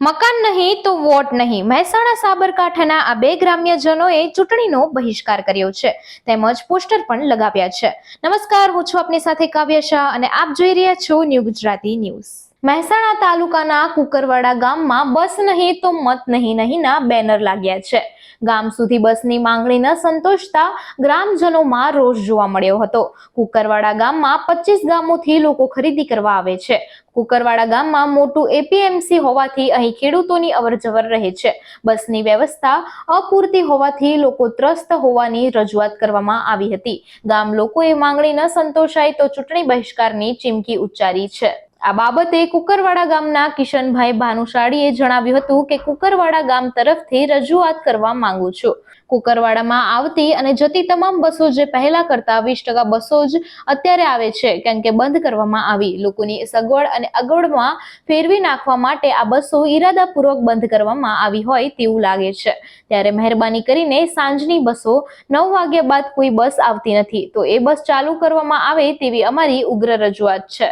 મકાન નહીં તો વોટ નહીં. મહેસાણા સાબરકાંઠાના આ બે ગ્રામ્યજનોએ ચૂંટણીનો બહિષ્કાર કર્યો છે. તેમજ પોસ્ટર પણ લગાવ્યા છે. નમસ્કાર, હું છું આપની સાથે કાવ્ય શાહ અને આપ જોઈ રહ્યા છો ન્યૂ ગુજરાતી ન્યૂઝ. મહેસાણા તાલુકાના કુકરવાડા ગામમાં બસ નહીં તો મત નહીં નહીંના બેનર લાગ્યા છે. ગામ સુધી બસની માંગણી ન સંતોષતા ગ્રામજનોમાં રોષ જોવા મળ્યો હતો. કુકરવાડા ગામમાં પચીસ ગામોથી લોકો ખરીદી કરવા આવે છે. કુકરવાડા ગામમાં મોટું એપીએમસી હોવાથી અહીં ખેડૂતોની અવરજવર રહે છે. બસની વ્યવસ્થા અપૂરતી હોવાથી લોકો ત્રસ્ત હોવાની રજૂઆત કરવામાં આવી હતી. ગામ લોકોએ માંગણી ન સંતોષાય તો ચૂંટણી બહિષ્કારની ચીમકી ઉચ્ચારી છે. આ બાબતે કુકરવાડા ગામના કિશનભાઈ ભાનુશાળીએ જણાવ્યું હતું કે કુકરવાડા ગામ તરફથી રજૂઆત કરવા માંગુ છું. કુકરવાડામાં આવતી અને જતી તમામ બસો જે પહેલા કરતા વીસ ટકા બસો જ અત્યારે આવે છે, કેમ કે બંધ કરવામાં આવી. લોકોની સગવડ અને અગવડમાં ફેરવી નાખવા માટે આ બસો ઈરાદાપૂર્વક બંધ કરવામાં આવી હોય તેવું લાગે છે. ત્યારે મહેરબાની કરીને સાંજની બસો નવ વાગ્યા બાદ કોઈ બસ આવતી નથી. તો એ બસ ચાલુ કરવામાં આવે તેવી અમારી ઉગ્ર રજૂઆત છે.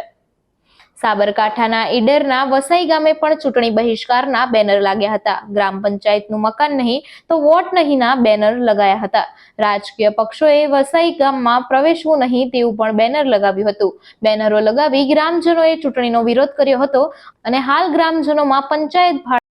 સાબરકાંઠાના ઈડરના વસાઈ ગામે પણ ચૂંટણી બહિષ્કારના બેનર લાગ્યા હતા. ગ્રામ પંચાયતનું મકાન નહીં તો વોટ નહીંના બેનર લગાયા હતા. રાજકીય પક્ષોએ વસાઈ ગામમાં પ્રવેશવું નહીં તેવું પણ બેનર લગાવ્યું હતું. બેનરો લગાવી ગ્રામજનોએ ચૂંટણીનો વિરોધ કર્યો હતો અને હાલ ગ્રામજનોમાં પંચાયત